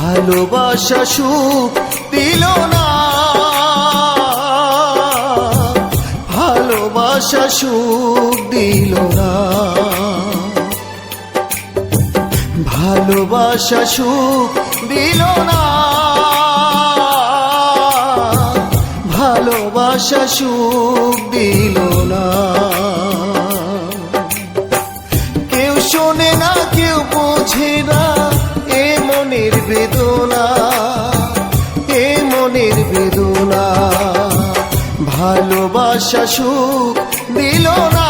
ভালোবাসা সুখ দিল না। ভালোবাসা সুখ দিল না। ভালোবাসা সুখ দিল না। ভালোবাসা সুখ দিল মনের বেদনা। ভালোবাসা সুখ দিল না।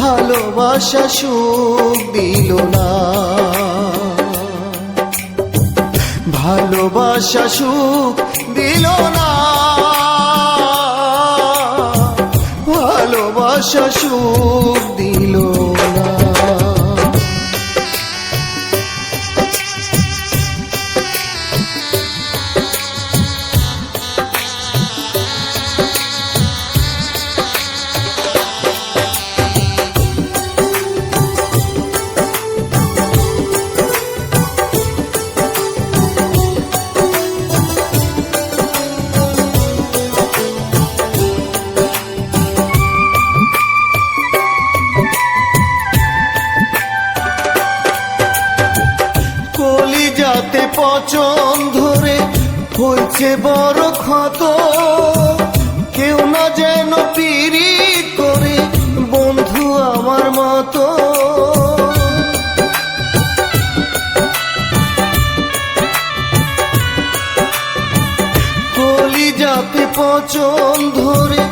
ভালোবাসা সুখ দিল না। ভালোবাসা সুখ দিল না। ভালোবাসা সুখ হয়েছে বড় ক্ষত। কেউ না যেন পিড়ি করে বন্ধু আমার মতো। কলিজাতে পচন ধরে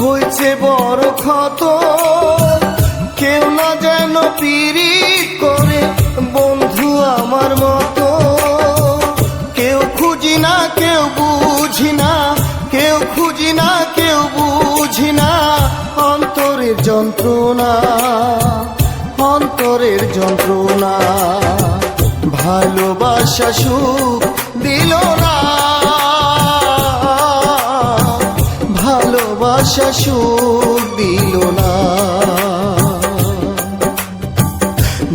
হয়েছে বড় ক্ষত। কেউ না যেন পিড়ি অন্তরের যন্ত্রণা অন্তরের যন্ত্রণা। ভালোবাসা সুখ দিল না। ভালোবাসা সুখ দিল না।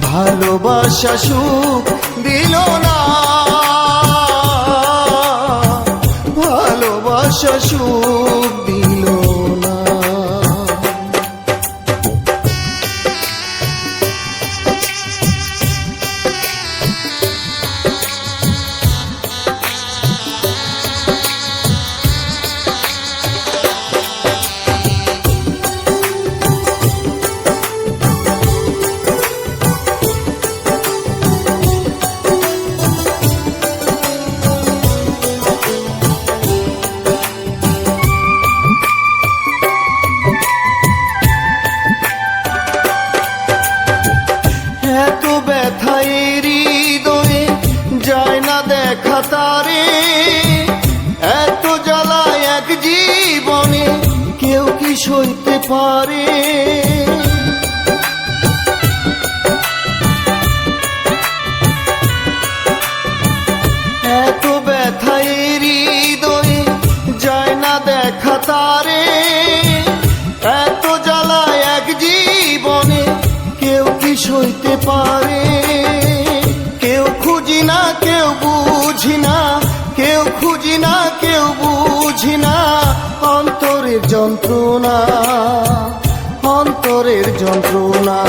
ভালোবাসা সুখ দিল না। ভালোবাসা সুখ কি সইতে পারে। এত ব্যথা এই হৃদয়ে যায় না দেখা তারে। এত জ্বালায় এক জীবনে কেউ কি সইতে পারে। কেউ খুঁজি না, কেউ বুঝি না, কেউ খুঁজি না, কেউ বুঝি অন্তরের যন্ত্রণা অন্তরের যন্ত্রণা।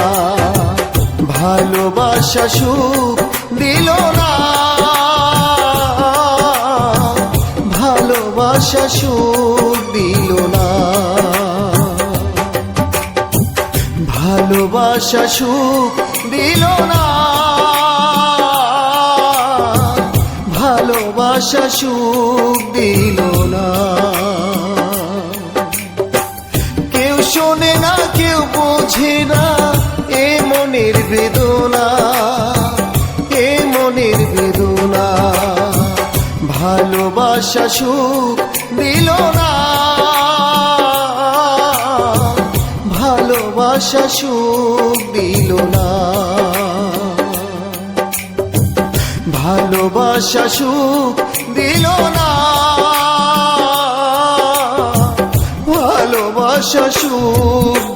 ভালোবাসা সুখ দিল না। ভালোবাসা সুখ দিল না। ভালোবাসা সুখ দিল না। ভালোবাসা সুখ দিল না। শোনে না, কেউ বোঝে না, এ মনের বেদনা, এ মনের বেদনা। ভালোবাসা সুখ দিল না। ভালোবাসা সুখ দিল না। ভালোবাসা সুখ দিল না। সুখ